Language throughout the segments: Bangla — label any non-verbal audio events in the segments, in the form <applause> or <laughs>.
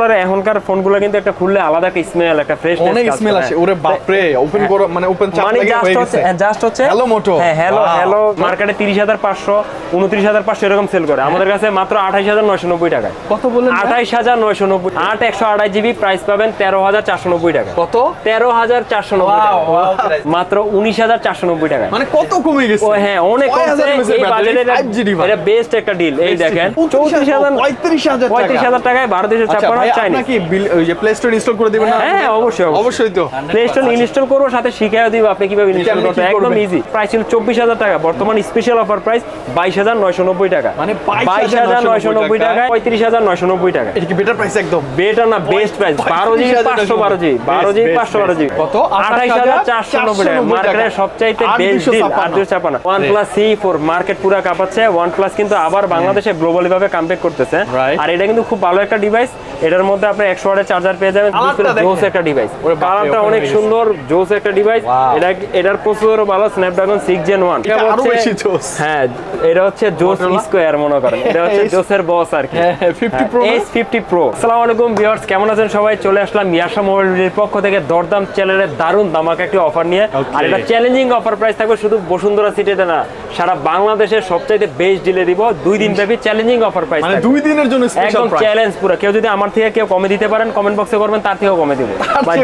মোটরোলার এখনকার ফোনগুলো কিন্তু একটা খুললে আলাদা একটা স্মেল একটা ফ্রেশ অনেক স্মেল আসে। ওরে বাপরে ওপেন করো মানে ওপেন চাপ মানে লাগে জাস্ট হয়ে হচ্ছে গেছে। জাস্ট হচ্ছে হ্যালো মোটো হ্যাঁ হ্যালো হ্যালো মার্কেটে তিরিশ হাজার পাঁচশো উনত্রিশ হাজার পাঁচশো এরকম সেল করে। আমাদের কাছে মাত্র আঠাইশ হাজার নয়শো নব্বই টাকায়। কত নব্বই আট একশো আড়াই জিবি প্রাইস পাবেন তেরো হাজার চারশো নব্বই টাকা কত? তেরো হাজার চারশো নব্বই Wow, টাকা মাত্র উনিশ হাজার চারশো নব্বই টাকা মানে কত কমে গেছে? ও হ্যাঁ অনেক কমছে এই বাজেটে 5G এটা বেস্ট একটা ডিল এই দেখেন চৌত্রিশ চৌত্রিশ হাজার পঁয়ত্রিশ হাজার টাকা। পঁয়ত্রিশ হাজার টাকায় বারো দুশো আচ্ছা ওই যে প্লে স্টোর ইনস্টল করে দিবেন না? হ্যাঁ, হ্যাঁ, অবশ্যই, অবশ্যই। অবশ্যই তো। প্লে স্টোর ইনস্টল করব সাথে দিব আপনি কীভাবে ইনস্টল করতে একদম ইজি প্রাইস ছিল চব্বিশ হাজার টাকা বর্তমান স্পেশাল অফার প্রাইস বাইশ হাজার নয়শো নব্বই টাকা। মানে বাইশ হাজার নয়শো নব্বই টাকা পঁয়ত্রিশ হাজার নয়শো নব্বই টাকা। এটা কি বেটার প্রাইস একদম? বেটার না বেস্ট প্রাইস বারো জিবি পাঁচশো বারো জিবি বারো জিবি পাঁচশো বারো জিবি। কত? আঠাইশ হাজার চারশো নব্বই টাকা। মার্কেটের সবচাইতে best deal C four market পুরো কাঁপাচ্ছে। প্লাস কিন্তু আবার বাংলাদেশে গ্লোবালি ভাবে কামব্যাক করতেছে। আর এটা কিন্তু খুব ভালো একটা ডিভাইস এটার মধ্যে আপনি একশো ওয়াটের চার্জার পেয়ে যাবেন। জোস একটা ডিভাইস ওরে কালারটা অনেক সুন্দর জোস একটা ডিভাইস এটা এটার প্রসেসরও ভালো স্ন্যাপড্রাগন সিক্স জেন ওয়ান এটা আরও বেশি জোস। হ্যাঁ এটা হচ্ছে জোস? স্কোয়ার মনে করেন। <laughs> এটা হচ্ছে জোসের বস আর কি। হ্যাঁ, হ্যাঁ, 50 Pro না? এস ফিফটি প্রো আসসালামু আলাইকুম ভিউয়ার্স কেমন আছেন সবাই? চলে আসলাম ইয়াশা মোবাইলের পক্ষ থেকে দরদাম চ্যানেলের দারুণ দামাকা একটি অফার নিয়ে। আর এটা চ্যালেঞ্জিং অফার প্রাইস থাকবে শুধু বসুন্ধরা সিটিতে না সারা বাংলাদেশের সবচাইতে বেস্ট ডিলে দিব। দুই দিন ব্যাপী চ্যালেঞ্জিং অফার প্রাইস মানে দুই দিনের জন্য স্পেশাল একদম চ্যালেঞ্জ পুরো। কেউ যদি আমার থেকে কেউ কমে দিতে পারেন কমেন্ট বক্সে করবেন তার থেকেও কমে দিব।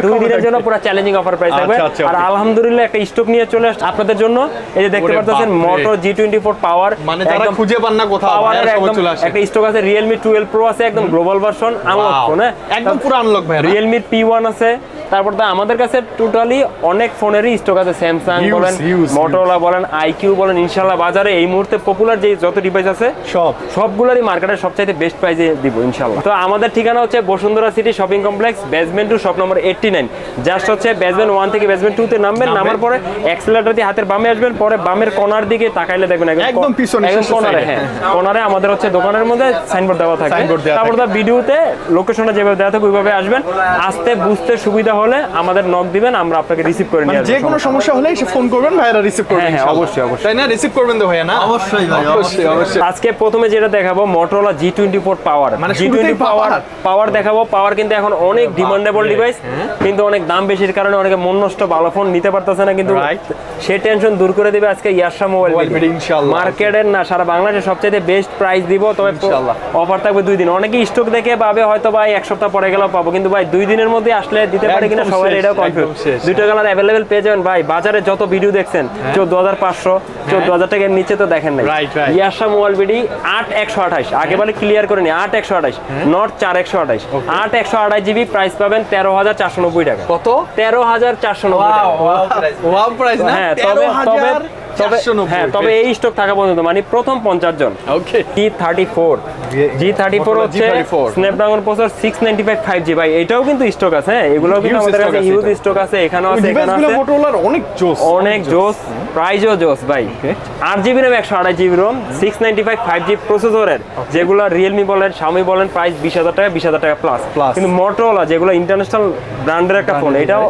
দুই দিনের জন্য পুরো চ্যালেঞ্জিং অফার প্রাইস থাকবে। আচ্ছা, আর আলহামদুলিল্লাহ একটা স্টক নিয়ে চলে আসছে আপনাদের জন্য। এই যে দেখতে পাচ্ছেন। মোটো জি টোয়েন্টি ফোর পাওয়ার মানে যারা খুঁজে পান না কোথাও পাওয়ারের একদম একটা স্টক আছে রিয়েলমি টুয়েলভ প্রো আছে একদম গ্লোবাল ভার্সন আনলক. ফোন একদম পুরো আনলক ভাই রিয়েলমির পি ওয়ান আছে। তারপর তো আমাদের কাছে টোটালি অনেক ফোনেরই স্টক আছে। স্যামসাং বলেন মোটরোলা বলেন আইকিউ বলেন ইনশাল্লাহ বাজারে এই মুহূর্তে পপুলার যে যত ডিভাইস আছে সব। সবগুলোরই মার্কেটের সবচাইতে বেস্ট প্রাইজে দিব ইনশাল্লাহ তো আমাদের ঠিকানা হচ্ছে Bashundhara city shopping complex basement two shop number eighty nine just হচ্ছে বেসমেন্ট ওয়ান থেকে বেসমেন্ট টু তে নামবেন। নামার পরে অ্যাক্সিলেটার দিয়ে হাতের বামে আসবেন পরে বামের কর্নার দিকে তাকাইলে দেখবেন একদম পিছনে, এ। হ্যাঁ কর্নারে আমাদের হচ্ছে দোকানের মধ্যে সাইনবোর্ড দেওয়া থাকে। তারপর তার ভিডিওতে লোকেশনটা যেভাবে দেওয়া থাকে ওইভাবে আসবেন। আসতে বুঝতে সুবিধা হলে আমাদের নক দিবেন আমরা আপনাকে রিসিভ করে নিয়ে মানে যে কোনো সমস্যা হলে এসে ফোন করবেন ভাইরা রিসিভ করবেন হ্যাঁ, হ্যাঁ, অবশ্যই, অবশ্যই। তাই না? রিসিভ করবেন তো ভাইয়া না? অবশ্যই ভাই, অবশ্যই অবশ্যই। আজকে প্রথমে যেটা দেখাবো Motorola G twenty four power মানে জি টোয়েন্টি পাওয়ার power? পাওয়ার দেখাবো পাওয়ার কিন্তু এখন অনেক ডিমান্ডেবল ডিভাইস কিন্তু অনেক দাম বেশির কারণে অনেকে মন নষ্ট ভালো ফোন নিতে পারতেছে না কিন্তু. সে টেনশন দূর করে দিবে আজকে ইয়াশা মোবাইল ইনশাআল্লাহ। মার্কেটের না সারা বাংলাদেশের সবচেয়ে বেস্ট প্রাইস দিব তবে অফার থাকবে দুই দিন। অনেকে স্টক দেখে পাবে হয়তো ভাই এক সপ্তাহ পরে গেলেও পাবো কিন্তু ভাই দুই দিনের মধ্যে আসলে দিতে পারে কিনা সবাই এটাও কনফিউজ। দুইটা কালার অ্যাভেলেবেল পেয়ে যাবেন ভাই। বাজারে যত ভিডিও দেখছেন চোদ্দ হাজার পাঁচশো চোদ্দ হাজার টাকার নিচে তো দেখেন নাই. ইয়াশা মোবাইল বিডি আট একশো আঠাশ। আগে বলে ক্লিয়ার করে নি আট একশো আঠাশ। নট চার একশো আঠাশ। আট একশো আঠাশ জিবি প্রাইস পাবেন তেরো হাজার চারশো নব্বই টাকা। কত? তেরো হাজার চারশো নব্বই টাকা। প্রাইস না? হ্যাঁ তবে তবে তবে হ্যাঁ তবে এই স্টক থাকা পর্যন্ত মানে প্রথম পঞ্চাশ জন। Okay G thirty four G thirty four হচ্ছে Snapdragon processor six ninety five five G ভাই এটাও কিন্তু স্টক আছে হ্যাঁ এগুলোও কিন্তু আমাদের কাছে হিউজ স্টক আছে এখানেও আছে অনেক জোস অনেক জোস। প্রাইজও জোস ভাই। আট জিবি র্যাম একশো আড়াই GB ROM six ninety five five G প্রসেসরের যেগুলো রিয়েলমি বলেন শাওমি বলেন প্রাইস বিশ হাজার টাকা বিশ হাজার টাকা প্লাস. কিন্তু মোটরোলা যেগুলো ইন্টারন্যাশনাল ব্র্যান্ডের একটা ফোন এটাও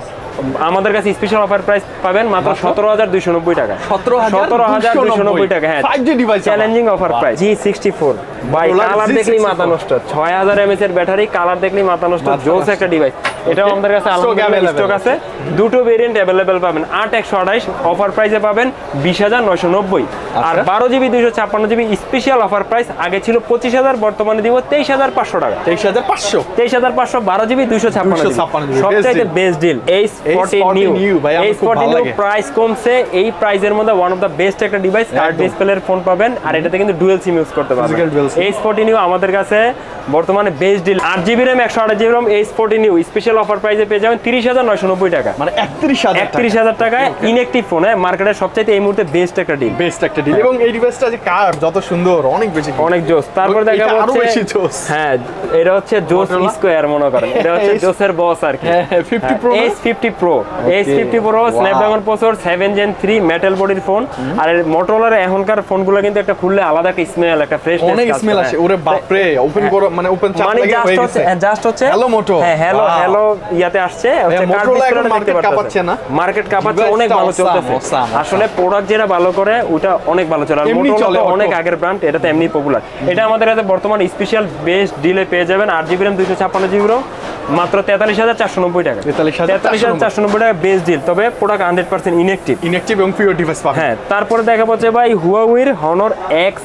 আমাদের কাছে স্পেশাল অফার প্রাইস পাবেন মাত্র সতেরো হাজার দুইশো নব্বই টাকা। সতেরো হাজার দুইশো নব্বই টাকা হ্যাঁ। Five G device challenging offer price G sixty four by colour দেখলেই মাথা নষ্ট। ছয় হাজার এমএস এর ব্যাটারি কালার দেখলেই মাথা নষ্ট। জোস একটা ডিভাইস এটাও আমাদের কাছে আলহামদুলিল্লাহ স্টক আছে। দুটো ভেরিয়েন্ট অ্যাভেলেবেল পাবেন। আট একশো আঠাইশ অফার প্রাইসে পাবেন বিশ হাজার নয়শো নব্বই। আর আচ্ছা। বারো জিবি দুইশো ছাপ্পান্ন জিবি স্পেশাল অফার প্রাইস আগে ছিল পঁচিশ হাজার বর্তমানে দিব তেইশ হাজার পাঁচশো টাকা। তেইশ হাজার পাঁচশো? তেইশ হাজার পাঁচশো বারো জিবি দুইশো ছাপ্পান্ন সবচাইতে best deal H forty new 40 new, ভাই, আমার এইচ ফর্টি নিউ প্রাইস কমছে। এই প্রাইসের মধ্যে ওয়ান অফ দ্য বেস্ট একটা ডিভাইস কার্ড একদম। ডিসপ্লের ফোন পাবেন আর এটাতে কিন্তু ডুয়েল সিম ইউজ করতে পারবেন। এইচ ফোর্টি নিউ আমাদের কাছে বর্তমানে বেস্ট ডিল আট জিবি র্যাম একশো আট GB RAM H forty new special offer প্রাইসে পেয়ে যাবেন তিরিশ হাজার নয়শো নব্বই টাকা। মানে একত্রিশ হাজার একত্রিশ হাজার টাকায় ইনএক্টিভ ফোন হ্যাঁ? মার্কেটের সবচাইতে এই মুহূর্তে বেস্ট একটা ডিল বেস্ট একটা ডিল এবং এই ডিভাইসটা যে কার যত সুন্দর অনেক বেশি অনেক জোস। তারপর আরও বেশি জোস। হ্যাঁ এটা হচ্ছে জোস স্কোয়ার মনে করেন। এটা হচ্ছে জোসের বস আর কি। হ্যাঁ, হ্যাঁ, 50 Pro না? S fifty pro S fifty pro Snapdragon processor seven gen three metal বডির ফোন আর মোটরোলার এখনকার ফোনগুলো কিন্তু একটা খুললে আলাদা একটা স্মেল একটা ফ্রেশ অনেক স্মেল আসে। ওরে বাপরে ওপেন করো মানে ওপেন চাপ মানে লাগে জাস্ট হয়ে হচ্ছে গেছে। জাস্ট হচ্ছে Hello Moto? হ্যাঁ হ্যালো হ্যালো ইয়াতে আসছে? মার্কেট কাঁপাচ্ছে অনেক ভালো চলতেছে। আসলে প্রোডাক্ট যেটা ভালো করে ওটা অনেক ভালো চলে। অনেক আগের ব্র্যান্ড এটা তো এমনি পপুলার এটা আমাদের কাছে বর্তমান স্পেশাল বেস্ট ডিলে পেয়ে যাবেন আট জিবি র্যাম দুশো ছাপ্পান্ন জিবি মাত্র তেতাল্লিশ হাজার চারশো নব্বই টাকা। তেতাল্লিশ হাজার চারশো নব্বই। টাকা বেস্ট ডিল তবে product hundred percent inactive inactive এবং পিওর ডিভাইস হ্যাঁ তারপরে দেখা পাচ্ছে ভাই হুয়াউইর হনর এক্স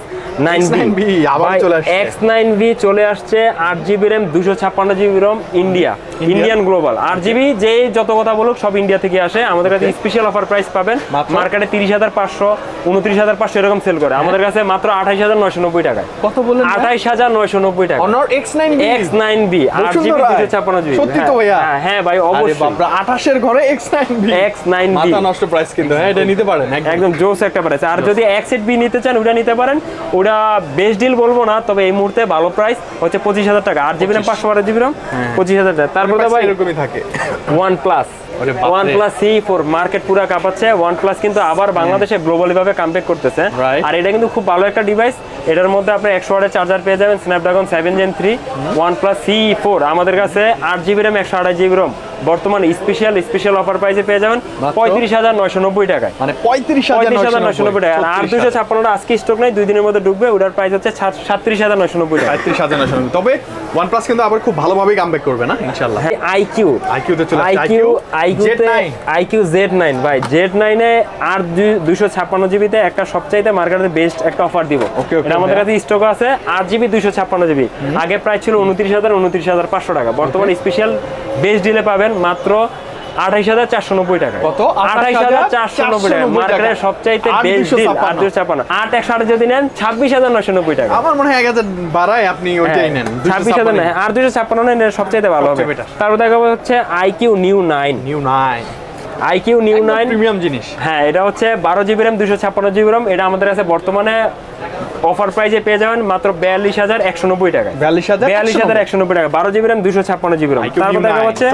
নাইন X9V আবার এক্স নাইন ভি চলে আসছে। আট জিবি র্যাম দুশো ছাপ্পান্ন GB ROM India Indian global আট জিবি যে যত কথা বলুক সব ইন্ডিয়া থেকে আসে। আমাদের কাছে স্পেশাল অফার প্রাইস পাবেন। মার্কেটে তিরিশ হাজার পাঁচশো উনত্রিশ হাজার পাঁচশো এরকম সেল করে। আমাদের কাছে মাত্র আঠাইশ হাজার নয়শো নব্বই টাকায়। কত বললেন আঠাইশ হাজার নয়শো নব্বই টাকা Honor X9 X nine B আট জিবি দুশো ছাপ্পান্ন জিবি। সত্যি তো ভাইয়া? হ্যাঁ ভাই আরে অবশ্যই। বাপরা 28 এর ঘরে X9V X9V মাথা নষ্ট প্রাইস কিন্তু। হ্যাঁ এটা নিতে পারেন একদম। জোস একটা প্রাইস আর যদি এক্সিট বি নিতে চান ওটা নিতে পারেন। ওটা বেস্ট ডিল বলব না তবে এই মুহূর্তে ভালো প্রাইস হচ্ছে পঁচিশ হাজার টাকা। আট জিবি রাম পাঁচশো। বারো জিবি রাম পঁচিশ হাজার টাকা। তারপরে ভাই এরকমই থাকে। One plus one plus C four market পুরা কাঁপাচ্ছে। ওয়ান প্লাস কিন্তু আবার বাংলাদেশে গ্লোবালি ভাবে করতেছে। আর এটা কিন্তু খুব ভালো একটা ডিভাইস এটার মধ্যে আপনি একশো ওয়াটের চার্জার পেয়ে যাবেন Snapdragon seven gen three one plus C four আমাদের কাছে আট জিবি র্যাম একশো আঠাশ জিবি রম বর্তমান স্পেশাল স্পেশাল অফার প্রাইসে পেয়ে যাবেন পঁয়ত্রিশ হাজার নয়শো নব্বই টাকায়। মানে 35990 পঁয়ত্রিশ হাজার নয়শো নব্বই টাকা আর দুশো ছাপ্পান্নটা আজকে স্টক নেই দুই দিনের মধ্যে ঢুকবে ওটার প্রাইস হচ্ছে সাতত্রিশ হাজার নয়শো নব্বই টাকা 35990 তবে OnePlus কিন্তু আবার খুব ভালোভাবে কামব্যাক করবে না? ইনশাআল্লাহ। IQ IQ তে চলে IQ IQ তে IQ, Z9 iQOO Z nine ভাই জেড নাইনে আর দুশো ছাপ্পান্ন জিবিতে একটা সবচাইতে মার্কেটে বেস্ট একটা অফার দিব। এটা আমাদের কাছে স্টক আছে 8 জিবি দুশো ছাপ্পান্ন জিবি আগে প্রায় ছিল উনত্রিশ হাজার উনত্রিশ হাজার পাঁচশো টাকা। বর্তমানে স্পেশাল বেস্ট ডিলে পাবেন মাত্র আঠাইশ হাজার চারশো নব্বই টাকা। কত? আঠাইশ হাজার চারশো নব্বই টাকা। মার্কেটের সবচাইতে আট বেস্ট ডিল আট দুশো ছাপ্পান্ন আট একশো আট যদি নেন ছাব্বিশ হাজার নয়শো নব্বই টাকা। আমার মনে হয় 1000 বাড়ায় আপনি ওইটাই নেন ছাব্বিশ হাজার আর দুশো ছাপ্পান্ন নেন সবচাইতে ভালো হবে। তারপর দেখা হচ্ছে আইকিউ নিউ নাইন নিউ নাই আইকিউ নিউ নাইন প্রিমিয়াম জিনিস। হ্যাঁ এটা হচ্ছে বারো জিবি র্যাম দুশো ছাপ্পান্ন জিবি র্যাম। এটা আমাদের কাছে বর্তমানে অফার প্রাইজে পেয়ে যাবেন মাত্র বিয়াল্লিশ হাজার একশো নব্বই টাকা 42,190 বিয়াল্লিশ হাজার একশো নব্বই। টাকা। বারো জিবি র্যাম দুশো ছাপ্পান্ন জিবি র্যাম। তারপর দেখা 9, হচ্ছে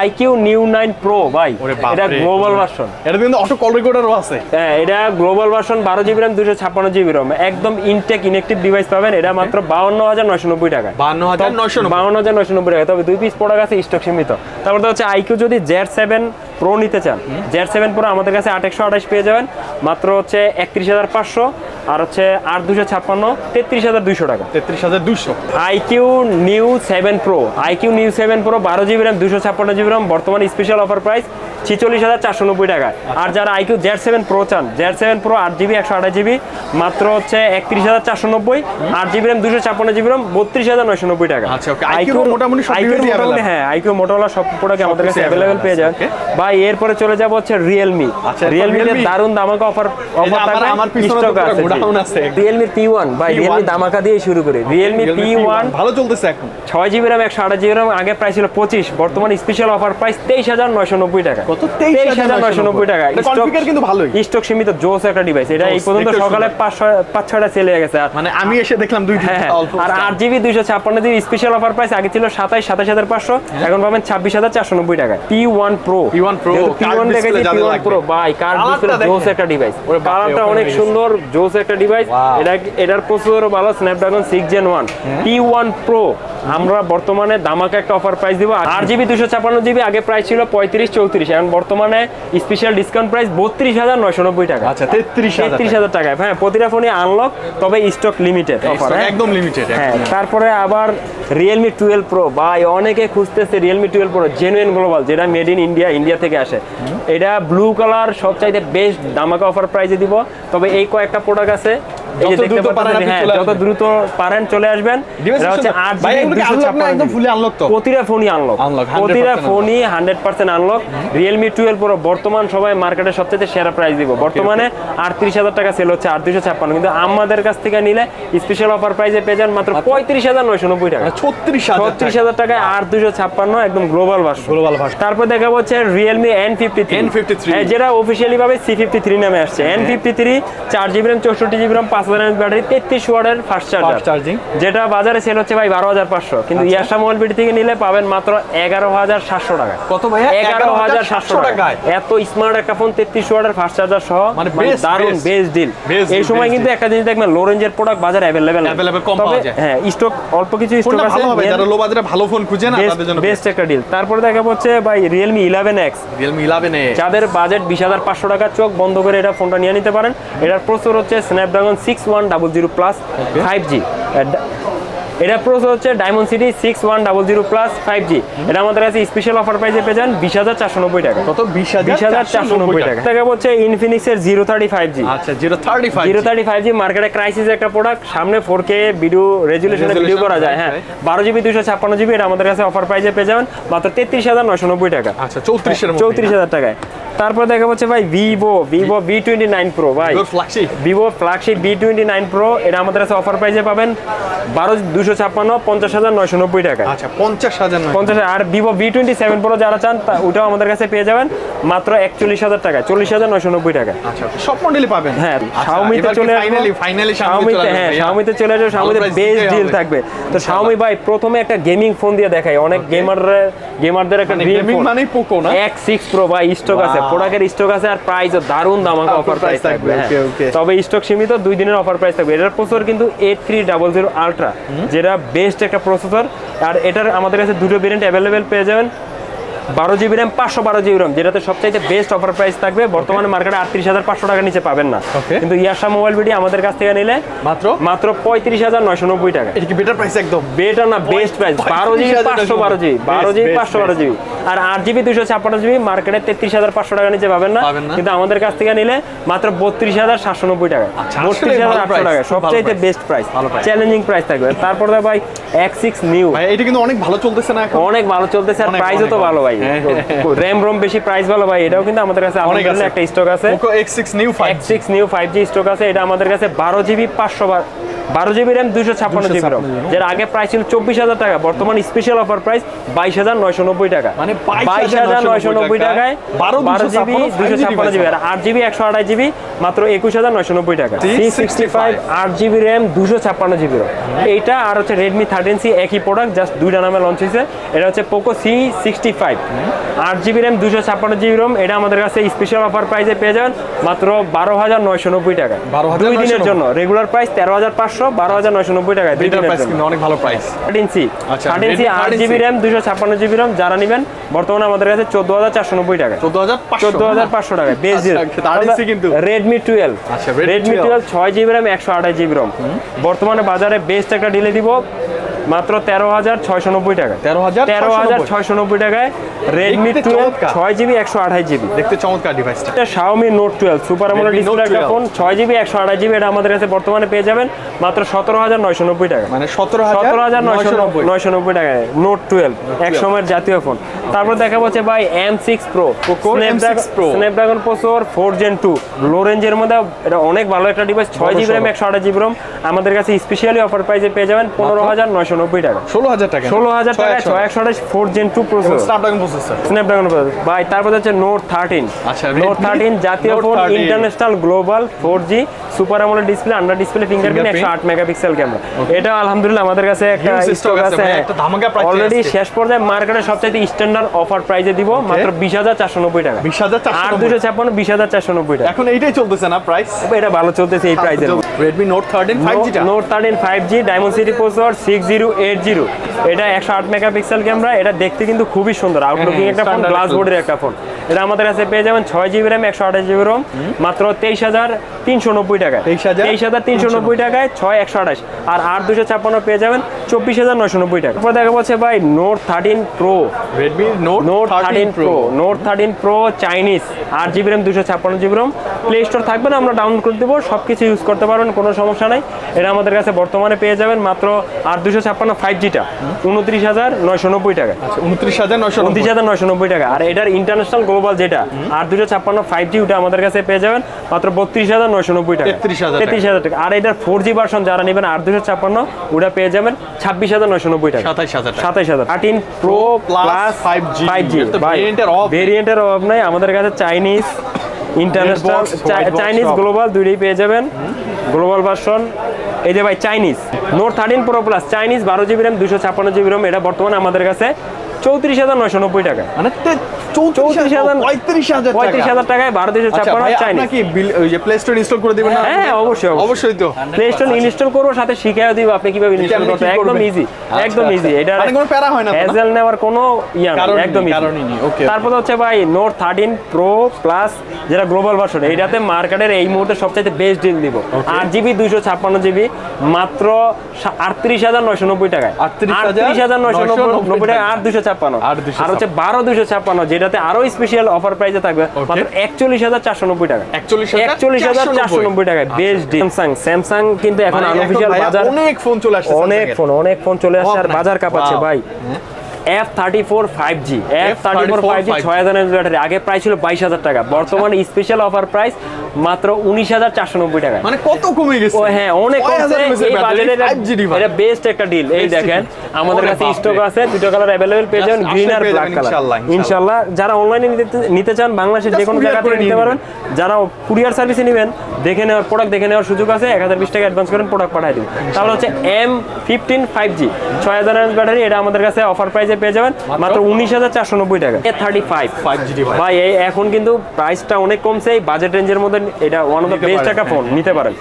আইকিউ নিউ নাইন প্রো ভাই। এটা গ্লোবাল ভার্সন। এটা কিন্তু অটো কল রেকর্ডারও আছে। হ্যাঁ এটা গ্লোবাল ভার্সন বারো জিবি র্যাম দুশো ছাপ্পান্ন জিবি র্যাম। একদম ইনটেক ইনেকটিভ ডিভাইস পাবেন। এটা মাত্র বাউন্ন হাজার নয়শো নব্বই টাকা 52990 বাউন্ন হাজার নয়শো নব্বই টাকা তবে দুই পিস প্রোডাক্ট গেছে স্টক সীমিত। তারপর তো হচ্ছে আইকিউ যদি জেড সেভেন প্রো নিতে চান জেড সেভেন প্রো আমাদের কাছে আট একশো আঠাশ পেয়ে যাবেন। মাত্র হচ্ছে একত্রিশ হাজার পাঁচশো। আর হচ্ছে আট দুশো ছাপ্পান্ন তেত্রিশ হাজার দুইশো টাকা। 33200 iQOO Neo seven Pro iQOO Neo seven Pro বারো জিবি র্যাম দুশো ছাপ্পান্ন জিবি র্যাম বর্তমানে স্পেশাল অফার প্রাইস ছিচল্লিশ হাজার চারশো নব্বই টাকা। আর যারা আইকিউ জেড সেভেন প্রো চান জেড সেভেন প্রো আট জিবি একশো আঠাশ জিবি মাত্র হচ্ছে একত্রিশ হাজার চারশো নব্বই আট জিবি র্যাম দুশো ছাপ্পান্ন জিবি র্যাম বত্রিশ হাজার নয়শো নব্বই টাকা। আচ্ছা, র মোটামুটি device-ই মোটামুটি হ্যাঁ আইকিউ মোটোলা সব প্রোডাক্ট আমাদের কাছে অ্যাভেলেবেল পেয়ে okay? ভাই এরপরে চলে যাব হচ্ছে রিয়েলমি আচ্ছা, Realme? দারুণ দামাকা অফার অফার আমার- থাকবে। স্টক আছে। Godown আছে। ভাই P1 দামাকা দিয়ে শুরু করি। ভালো চলতেছে এখন। জিবি একশো আঠাশ জিবি র্যাম আগে প্রাইস ছিল পঁচিশ বর্তমানে স্পেশাল অফার প্রাইস তেইশ হাজার নয়শো নব্বই টাকা। কত? তেইশ হাজার নয়শো নব্বই টাকা। এটা কিন্তু ভালোই। স্টক সীমিত জোস একটা ডিভাইস এটা এই পর্যন্ত সকালে সুন্দর। পাঁচ ছয় পাঁচ ছয়টা সেল হয়ে গেছে। আর মানে আমি এসে দেখলাম দুই হ্যাঁ। অল্প আর জিবি দুইশো ছাপ্পান্ন জিবি স্পেশাল অফার প্রাইস আগে ছিল সাতাইশ সাতাশ হাজার পাঁচশো এখন পাবেন ছাব্বিশ হাজার চারশো নব্বই টাকা P one Pro P1 Pro, P one দেখেছি পি যাদের ওয়ান প্রো বাই কার ডিসপ্লে জোস একটা ডিভাইস কালারটা অনেক সুন্দর জোস একটা ডিভাইস এটা এটার প্রসেসর ভালো Snapdragon six Gen one P one Pro আমরা বর্তমানে দামাকা একটা অফার প্রাইস দিব। আট জিবি দুশো ছাপ্পান্ন জিবি আগে প্রাইস ছিল পঁয়ত্রিশ চৌত্রিশ। এখন বর্তমানে স্পেশাল ডিসকাউন্ট প্রাইস বত্রিশ হাজার নয়শো নব্বই টাকা। আচ্ছা 33000 তেত্রিশ হাজার টাকায়। হ্যাঁ প্রতিটা ফোনই আনলক তবে স্টক লিমিটেড অফার একদম লিমিটেড হ্যাঁ তারপরে আবার রিয়েলমি টুয়েলভ প্রো ভাই অনেকে খুঁজতেছে Realme twelve Pro genuine global যেটা মেড ইন ইন্ডিয়া ইন্ডিয়া থেকে আসে। এটা ব্লু কালার সবচাইতে বেস্ট দামাকা অফার প্রাইসে দিব। তবে এই কয়েকটা প্রোডাক্ট আছে। যত দ্রুত পারেন পাচ্ছেন আপনি হ্যাঁ চলে যত দ্রুত পারেন চলে আসবেন। এটা হচ্ছে আট জিবি এগুলো কি দুশো unlock না ছাপ্পান্ন। একদম ফুলি আনলক তো? প্রতিটা ফোনই আনলক প্রতিটা ফোনই hundred percent unlock Realme twelve Pro বর্তমান মার্কেটে সবচেয়ে সেরা প্রাইস দিব। বর্তমানে আটত্রিশ হাজার টাকা সেল হচ্ছে আট দুশো ছাপ্পান্ন। কিন্তু আমাদের কাছ থেকে নিলে স্পেশাল অফার প্রাইসে পেয়ে যান মাত্র পঁয়ত্রিশ হাজার নয়শো নব্বই টাকা। ছত্রিশ হাজার ছত্রিশ হাজার টাকায় আট দুশো ছাপ্পান্ন একদম গ্লোবাল ভার্সন Global version। তারপর দেখা হচ্ছে রিয়েলমি এন ফিফটি N53 যেটা অফিসিয়ালি ভাবে সি ফিফটি থ্রি নামে আসছে। এন ফিফটি থ্রি চার জিবি র্যাম চৌষট্টি জিবি র্যাম ব্যাটারি তেত্রিশ ওয়ার্ডের ফাস্ট চার্জার চার্জিং যেটা বাজারে সেল হচ্ছে ভাই বারো হাজার পাঁচশো। কিন্তু আচ্ছা। ইয়াসা মোবাইল থেকে নিলে পাবেন মাত্র এগারো হাজার সাতশো টাকা। কত ভাইয়া? এগারো হাজার সাতশো 11,700 টাকায় টাকায়? এত স্মার্ট একটা ফোন তেত্রিশ ওয়ার্ডের ফাস্ট চার্জার সহ। মানে মানে দারুণ বেস্ট ডিল এই সময় কিন্তু একটা জিনিস দেখবেন লো রেঞ্জের প্রোডাক্ট বাজারে অ্যাভেলেবেল Available কম পাওয়া যায়। হ্যাঁ স্টক অল্প কিছু স্টক আছে যারা লো বাজারে ভালো ফোন খুঁজে না তাদের জন্য বেস্ট একটা ডিল তারপরে দেখা হচ্ছে ভাই Realme eleven X Realme eleven যাদের বাজেট বিশ হাজার পাঁচশো টাকার চোখ বন্ধ করে এটা ফোনটা নিয়ে নিতে পারেন। এটার প্রসেসর হচ্ছে Snapdragon six one double zero plus five G এটা প্রসেসর হচ্ছে Dimensity six one double zero plus five G এটা আমাদের কাছে স্পেশাল অফার প্রাইসে পেয়ে যান বিশ হাজার চারশো নব্বই টাকা। কত? বিশ হাজার চারশো নব্বই টাকা। দেখা হচ্ছে ইনফিনিক্সের জিরো থার্টি ফাইভ জি আচ্ছা zero thirty five zero thirty five G মার্কেটে ক্রাইসিস একটা প্রোডাক্ট সামনে ফোর কে ভিডিও রেজুলেশনে ভিডিও করা যায় হ্যাঁ বারো জিবি দুশো ছাপ্পান্ন জিবি এটা আমাদের কাছে অফার প্রাইসে পেয়ে যাবেন। মাত্র তেত্রিশ হাজার নশো নব্বই টাকা। আচ্ছা চৌত্রিশের চৌত্রিশ হাজার টাকায়। তারপর দেখা হচ্ছে ভাই Vivo Vivo V twenty nine Pro ভাই। Vivo flagship V twenty nine Pro এটা আমাদের কাছে অফার প্রাইসে পাবেন। বারো দুশো ছাপ্পান্ন পঞ্চাশ হাজার নয়শো নব্বই টাকা। আচ্ছা পঞ্চাশ হাজার পঞ্চাশ আর Vivo V twenty seven Pro যারা চান ওটাও আমাদের কাছে পেয়ে যাবেন মাত্র একচল্লিশ হাজার টাকা চল্লিশ হাজার নয়শো নব্বই টাকা। আচ্ছা সব মডেলই পাবেন। হ্যাঁ শাওমিতে চলে ফাইনালি ফাইনালি শাওমিতে হ্যাঁ শাওমিতে চলে আসবে শাওমিতে বেস্ট ডিল থাকবে। তো শাওমি ভাই প্রথমে একটা গেমিং ফোন দিয়ে দেখাই। অনেক গেমার গেমারদের একটা ড্রিম গেমিং ফোন পোকো না? এক সিক্স প্রো ভাই স্টক আছে. প্রোডাক্টের স্টক আছে আর প্রাইসও দারুণ দাম অফার প্রাইস থাকবে। হ্যাঁ। তবে স্টক সীমিত দুই দিনের অফার প্রাইস থাকবে। এটার প্রসেসর কিন্তু eight three double zero ultra যেটা বেস্ট একটা প্রসেসর আর এটার আমাদের কাছে দুটো ভেরিয়েন্ট অ্যাভেলেবেল পেয়ে যাবেন। বারো জিবি র্যাম পাঁচশো বারো জিবি র্যাম যেটাতে সবচাইতে বেস্ট অফার প্রাইস থাকবে। বর্তমানে মার্কেটে আটত্রিশ হাজার পাঁচশো টাকা নিচে পাবেন না। কিন্তু ইয়াসা মোবাইল বিডি আমাদের কাছ থেকে নিলে মাত্র? মাত্র পঁয়ত্রিশ হাজার নয়শো নব্বই টাকা। এটা কি বেটার প্রাইস একদম? বেটার না বেস্ট প্রাইস বারো জিবি পাঁচশো বারো জিবি বারো জিবি পাঁচশো বারো জিবি। আর আট জিবি দুশো ছাপ্পান্ন জিবি মার্কেটে তেত্রিশ হাজার পাঁচশো টাকা নিচে পাবেন না। কিন্তু আমাদের কাছ থেকে নিলে মাত্র বত্রিশ হাজার সাতশো নব্বই টাকা। আচ্ছা, বত্রিশ হাজার আটশো টাকা সবচাইতে বেস্ট প্রাইস চ্যালেঞ্জিং প্রাইস থাকবে। তারপরে ভাই এক্স সিক্স নিউ ভাই এটা কিন্তু অনেক ভালো চলতেছে না অনেক ভালো চলতেছে আর প্রাইসও তো ভালো। ভাই। হ্যাঁ। র্যাম রোম বেশি প্রাইস ভালো ভাই এটাও কিন্তু আমাদের কাছে অনেক। একটা স্টক আছে Poco X six Neo five New six Neo five G stock আছে এটা আমাদের কাছে বারো জিবি পাঁচশো বারো জিবি র্যাম দুশো ছাপ্পান্ন জিবি র্যাম 256 যেটা আগে প্রাইস ছিল চব্বিশ হাজার টাকা বর্তমান স্পেশাল অফার প্রাইস বাইশ হাজার নয়শো নব্বই টাকা। মানে বাইশ হাজার নয়শো নব্বই টাকায় বারো বারো জিবি দুশো ছাপ্পান্ন জিবি আর আট জিবি একশো আঠাশ জিবি মাত্র একুশ হাজার নয়শো নব্বই টাকা। সি সিক্সটি ফাইভ আট জিবি র্যাম দুশো ছাপ্পান্ন জিবি র্যাম এইটা আর হচ্ছে রেডমি থার্টিন সি একই প্রোডাক্ট জাস্ট দুইটা নামে লঞ্চ হয়েছে। এটা হচ্ছে পোকো সি সিক্সটি ফাইভ আট জিবি র্যাম দুশো ছাপ্পান্ন জিবি র্যাম এটা আমাদের কাছে স্পেশাল অফার প্রাইসে পেয়ে যাবেন মাত্র বারো হাজার নয়শো নব্বই টাকা দুই দিনের জন্য। রেগুলার প্রাইস তেরো হাজার পাঁচশো বারো হাজার নয়শো নব্বই টাকা দুই বেটার দিনের প্রাইস জন্য কিন্তু অনেক ভালো price thirteen C thirteen C আট জিবি র্যাম দুশো ছাপ্পান্ন জিবি র্যাম যারা নেবেন বর্তমানে আমাদের কাছে চোদ্দ হাজার চারশো নব্বই টাকা চোদ্দ হাজার চোদ্দ হাজার পাঁচশো টাকা বেশ আচ্ছা, 13C কিন্তু। রেডমি টুয়েলভ আচ্ছা, রেডমি টুয়েলভ ছয় জিবি র্যাম একশো আঠাশ জিবি র্যাম বর্তমানে বাজারে বেস্ট একটা ডিলে দিব। মাত্র তেরো হাজার ছয়শো নব্বই টাকা 13,690 তেরো হাজার ছয়শো নব্বই টাকায় রেডমি টুয়েলভ ছয় জিবি একশো আঠাশ জিবি। দেখতে চমৎকার ডিভাইসটা এটা Xiaomi Note 12 super AMOLED display একটা ফোন ছয় জিবি একশো আঠাশ জিবি এটা আমাদের কাছে বর্তমানে পেয়ে যাবেন মাত্র সতেরো হাজার নয়শো নব্বই টাকা মানে সতেরো সতেরো হাজার নয়শো নব্বই নয়শো নব্বই। টাকায়। নোট টুয়েলভ এক সময়ের জাতীয় ফোন তারপর দেখা যাচ্ছে ভাই M six Pro Poco M6 Pro। Snapdragon processor four Gen two low রেঞ্জের মধ্যে এটা অনেক ভালো একটা ডিভাইস ছয় জিবি র্যাম একশো আঠাশ জিবি রোম আমাদের কাছে স্পেশালি অফার প্রাইসে পেয়ে যাবেন পনেরো হাজার নয়শো নব্বই টাকা। ষোলো হাজার টাকা। ষোলো হাজার টাকায় ছয় একশো আঠাশ four Gen two processor Snapdragon processor Snapdragon ভাই তারপর হচ্ছে নোট থার্টিন আচ্ছা, নোট থার্টিন জাতীয় phone international global four G super আমলের ডিসপ্লে আন্ডার ডিসপ্লে ফিঙ্গারপ্রিন্ট একশো আট মেগাপিক্সেল ক্যামেরা এটা আলহামদুলিল্লাহ আমাদের কাছে একটা স্টক আছে, অলরেডি শেষ পর্যায়ে মার্কেটে সবচাইতে স্ট্যান্ডার্ড অফার প্রাইজে দিব মাত্র বিশ হাজার চারশো নব্বই টাকা। বিশ হাজার আর দুশো ছাপ্পান্ন বিশ হাজার চারশো নব্বই টাকা। এখন এইটাই চলতেছে না প্রাইস এটা ভালো চলতেছে এই thirteen five জিটা Note thirteen five G Dimensity processor six zero eight zero এটা একশো আট মেগাপিক্সেল ক্যামেরা এটা দেখতে কিন্তু খুবই সুন্দর। আউটলুকিং একটা ফোন গ্লাস বোর্ডের একটা ফোন এটা আমাদের কাছে পেয়ে যাবেন ছয় জিবি র্যাম একশো আঠাশ জিবি রোম মাত্র তেইশ হাজার তিনশো নব্বই টাকায়। 23,000 তেইশ হাজার তিনশো নব্বই টাকায় ছয় একশো আঠাশ। আর আট দুশো ছাপ্পান্ন পেয়ে যাবেন চব্বিশ হাজার নয়শো নব্বই টাকা তারপর দেখা যাচ্ছে ভাই Note thirteen Pro Redmi Note Note thirteen Pro Note thirteen Pro Chinese আট জিবি র্যাম দুশো ছাপ্পান্ন জিবি রোম প্লে স্টোর থাকবে না আমরা ডাউনলোড করে দেবো সব কিছু ইউজ করতে পারবেন কোনো সমস্যা নাই। এটা আমাদের কাছে বর্তমানে পেয়ে যাবেন মাত্র আট দুশো ছাপ্পান্ন ফাইভ জিটা উনত্রিশ হাজার নয়শো নব্বই টাকা। উনত্রিশ হাজার নয়শো উনত্রিশ হাজার নয়শো নব্বই টাকা। আর এটার ইন্টারন্যাশনাল গ্লোবাল যেটা আট দুশো ছাপ্পান্ন ফাইভ জি ওটা আমাদের কাছে পেয়ে যাবেন মাত্র বত্রিশ হাজার নয়শো নব্বই টাকা। 33,000 টাকা। তেত্রিশ হাজার টাকা। আর এটার ফোর জি ভার্সন যারা নেবেন আট দুশো ছাপ্পান্ন ওটা পেয়ে যাবেন ছাব্বিশ হাজার নয়শো নব্বই টাকা। সাতাইশ হাজার সাতাইশ হাজার। Thirteen Pro plus five G অভাব নেই। ভেরিয়েন্টের অভাব নাই। আমাদের কাছে চাইনিজ ইন্টারন্যাশনাল চাইনিজ গ্লোবাল দুইটাই পেয়ে যাবেন। গ্লোবাল ভার্সন এই যে ভাই Chinese Note thirteen Pro plus Chinese বারো জিবি র্যাম দুশো ছাপ্পান্ন জিবি র্যাম এটা বর্তমানে আমাদের কাছে চৌত্রিশ হাজার নয়শো নব্বই টাকা। মানে চৌত্রিশ হাজার পঁয়ত্রিশ হাজার পঁয়ত্রিশ হাজার টাকায় বারো দুশো ছাপ্পান্ন ভাই চাইনিজ আপনার কি বিল- ওই যে প্লে স্টোর ইনস্টল করে দিবেন না? হ্যাঁ, অবশ্যই, অবশ্যই। অবশ্যই তো। প্লে স্টোর ইনস্টল করব সাথে শিখাও দিব আপনি কীভাবে ইনস্টল করতে একদম ইজি আচ্ছা, একদম আচ্ছা। ইজি এটা মানে কোনো প্যারা হয় না তো? নেওয়ার কোনো ইয়া একদম কারণই নেই, okay. তারপর হচ্ছে ভাই নোট থার্টিন প্রো প্লাস যেটা গ্লোবাল ভার্সন এইটাতে মার্কেটের এই মুহূর্তে সবচাইতে বেস্ট ডিল দিব। আট জিবি দুইশো ছাপ্পান্ন জিবি মাত্র আটত্রিশ হাজার নয়শো নব্বই টাকায়। 38,990 আটত্রিশ হাজার নয়শো নব্বই টাকা। আট দুশো ছাপ্পান্ন। আট দুশো আর হচ্ছে বারো দুশো যেটাতে আরও স্পেশাল অফার প্রাইসে থাকবে মাত্র একচল্লিশ হাজার চারশো নব্বই টাকা। 41,490 একচল্লিশ হাজার চারশো নব্বই টাকা বেস্ট স্যামসাং স্যামসাং কিন্তু এখন মানে এখন আনঅফিসিয়াল বাজার অনেক ফোন চলে আসছে অনেক ফোন অনেক ফোন চলে আসছে আর বাজার কাঁপাচ্ছে ভাই। F thirty four five G F thirty four five G ছয় হাজার ব্যাটারি। আগে প্রাইস ছিল বাইশ হাজার টাকা। বর্তমানে স্পেশাল অফার প্রাইস মাত্র উনিশ হাজার চারশো নব্বই টাকা। মানে কত কমে গেছে? হ্যাঁ অনেক ছয় হাজার কমছে। mAh এর এই battery, বাজেটে 5G device। এটা বেস্ট একটা ডিল এই দেখেন আমাদের কাছে স্টক আছে দুটো কালার অ্যাভেলেবেল পেয়ে যাবেন গ্রিন আর ব্ল্যাক কালার ইনশাল্লাহ যারা অনলাইনে নিতে চান বাংলাদেশের যে কোনো জায়গা থেকে নিতে পারবেন যারা কুরিয়ার সার্ভিসে নেবেন দেখে নেওয়ার প্রোডাক্ট দেখে নেওয়ার সুযোগ আছে এক হাজার বিশ টাকা অ্যাডভান্স করেন প্রোডাক্ট পাঠিয়ে দিন। তাহলে হচ্ছে এম ফিফটিন ফাইভ জি ছয় হাজার ব্যাটারি এটা আমাদের কাছে অফার প্রাইসে পেয়ে যাবেন মাত্র? উনিশ হাজার চারশো নব্বই টাকা। A thirty five 5G device। ভাই এই এখন কিন্তু প্রাইসটা অনেক কমছে এই বাজেট রেঞ্জের মধ্যে এটা ওয়ান অফ দ্য বেস্ট একটা ফোন নিতে পারেন।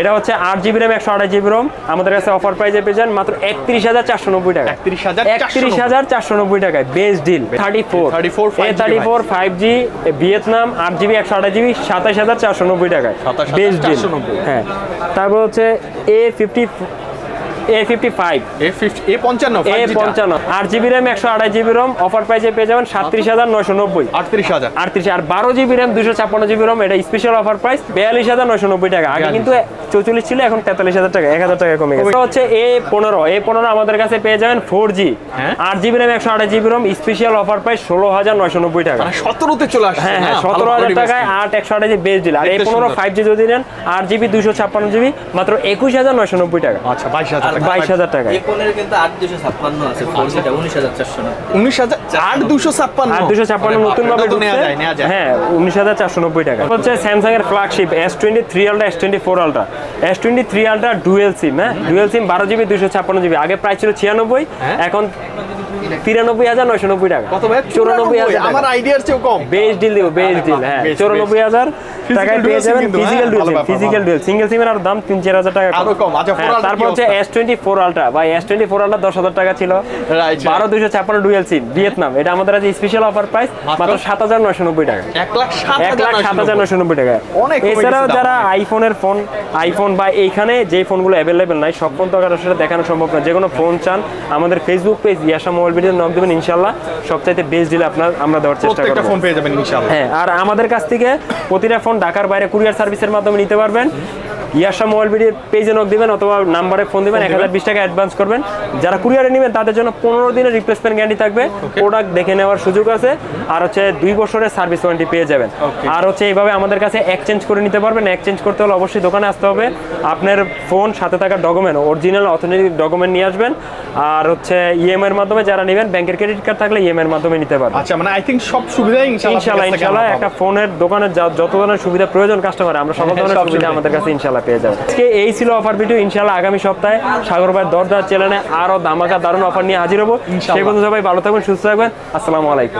এটা হচ্ছে আট জিবি র্যাম একশো আঠাশ জিবি রোম আমাদের কাছে অফার প্রাইসে পেয়ে যান মাত্র একত্রিশ হাজার চারশো নব্বই টাকা। 31,490 একত্রিশ হাজার চারশো নব্বই টাকায় best deal thirty four 34 A thirty four five G Vietnam আট জিবি একশো আঠাশ জিবি সাতাশ হাজার চারশো নব্বই টাকায়। 27,490 বেস্ট ডিল হ্যাঁ। তারপর হচ্ছে A fifty A fifty five A fifty A পঞ্চান্ন এ পঞ্চান্ন। আট জিবি র্যাম একশো আঠাশ জিবি রোম অফার প্রাইসে পেয়ে যাবেন আর এটা স্পেশাল অফার প্রাইস টাকা। আগে কিন্তু ছিল এখন টাকা টাকা কমে গেছে। এটা হচ্ছে আমাদের কাছে পেয়ে যাবেন ফোর জি হ্যাঁ। আট জিবি র্যাম একশো আঠাশ GB ROM special offer price ষোলো হাজার নয়শো নব্বই টাকা। মানে সতেরোতে চলে আসছে হ্যাঁ হ্যাঁ? সতেরো টাকায় কিন্তু। আট একশো আঠাশ বেস্ট ডিল আর এই দেখতে পনেরো সুন্দর। ফাইভ জি যদি নেন আট জিবি দুশো ছাপ্পান্ন জিবি মাত্র একুশ হাজার নয়শো নব্বই টাকা। আচ্ছা বাইশ হাজার বাইশ হাজার টাকা কিন্তু আট দুশো ছাপ্পান্ন আছে ফোর জিটা উনিশ হাজার চারশো উনিশ হাজার আট দুশো ছাপ্পান্ন। দুশো ছাপ্পান্ন নতুন ভাবে হ্যাঁ উনিশ হাজার চারশো নব্বই টাকা। হচ্ছে স্যামসাং এর flagship S twenty three S twenty four ultra S twenty three ultra dual SIM হ্যাঁ? ডুয়েল সিম বারো জিবি দুশো ছাপ্পান্ন জিবি আগে প্রাইস ছিল ছিয়ানব্বই হ্যাঁ। এখন তিরানব্বই হাজার নয়শো নব্বই টাকা। কত ভাই? চৌরানব্বই হাজার আমার আইডিয়ার চেয়েও কম। বেস্ট ডিল দিব বেস্ট ডিল হ্যাঁ চৌরানব্বই হাজার টাকায় পেয়ে যাবেন physical dual physical dual single সিমের আর দাম তিন চার হাজার টাকা আরও কম। আচ্ছা, 4 আলট্রা তারপর হচ্ছে এস টোয়েন্টি ফোর আলট্রা বা এস টোয়েন্টি ফোর আলট্রা দশ হাজার টাকা ছিল। বারো দুশো ছাপ্পান্ন ডুয়েল সিম ভিয়েতনাম এটা আমাদের আছে স্পেশাল অফার প্রাইস মাত্র? সাত হাজার নয়শো নব্বই টাকা। এক লাখ সাত হাজার নয়শো নব্বই। টাকা। এছাড়াও। যারা আইফোনের ফোন আইফোন বা এইখানে যে ফোনগুলো অ্যাভেলেবেল নাই সব ফোন তো আর আসলে দেখানো সম্ভব না যে কোনো ফোন চান আমাদের ফেসবুক পেজ ইয়াসা মোবাইল ভিডিও নক দেবেন ইনশাল্লাহ সবচাইতে বেস্ট ডিল আপনার আমরা দেওয়ার চেষ্টা প্রত্যেকটা ফোন পেয়ে যাবেন ইনশাল্লাহ হ্যাঁ আর আমাদের কাছ থেকে প্রতিটা ফোন ঢাকার বাইরে কুরিয়ার সার্ভিসের মাধ্যমে নিতে পারবেন। ইয়াসা মোবাইল ভিডিওর পেজে নক দিবেন অথবা নাম্বারে ফোন দিবেন এক হাজার বিশ টাকা অ্যাডভান্স করবেন। যারা কুরিয়ারে নেবেন তাদের জন্য পনেরো দিনের রিপ্লেসমেন্ট গ্যারান্টি থাকবে। প্রোডাক্ট দেখে নেওয়ার সুযোগ আছে। আর হচ্ছে দুই বছরের সার্ভিস ওয়ারেন্টি পেয়ে যাবেন। আর হচ্ছে এইভাবে আমাদের কাছে এক্সচেঞ্জ করে নিতে পারবেন। এক্সচেঞ্জ করতে হলে অবশ্যই দোকানে আসতে হবে। আপনার ফোন সাথে থাকা ডকুমেন্ট অরিজিনাল অথেন্টিক ডকুমেন্ট নিয়ে আসবেন। আর হচ্ছে ইএম এর মাধ্যমে যারা নেবেন ব্যাংকের ক্রেডিট কার্ড থাকলে ইএম এর মাধ্যমে নিতে পারবেন। আচ্ছা মানে আই থিঙ্ক সব সুবিধাই ইনশাআল্লাহ ইনশাল্লাহ একটা ফোনের দোকানের যত ধরনের সুবিধা প্রয়োজন কাস্টমার আমরা সকল ধরনের সব সুবিধা সুবিধা। আমাদের কাছে ইনশাল্লাহ পেয়ে যাবেন। আজকে এই ছিল অফার ভিডিও ইনশাল্লাহ আগামী সপ্তাহে সাগর ভাই দরদার চ্যানেলে আরও দামাকা দারুণ অফার নিয়ে হাজির হব। সেই পর্যন্ত সবাই ভালো থাকবেন সুস্থ থাকবেন। আসসালামু আলাইকুম।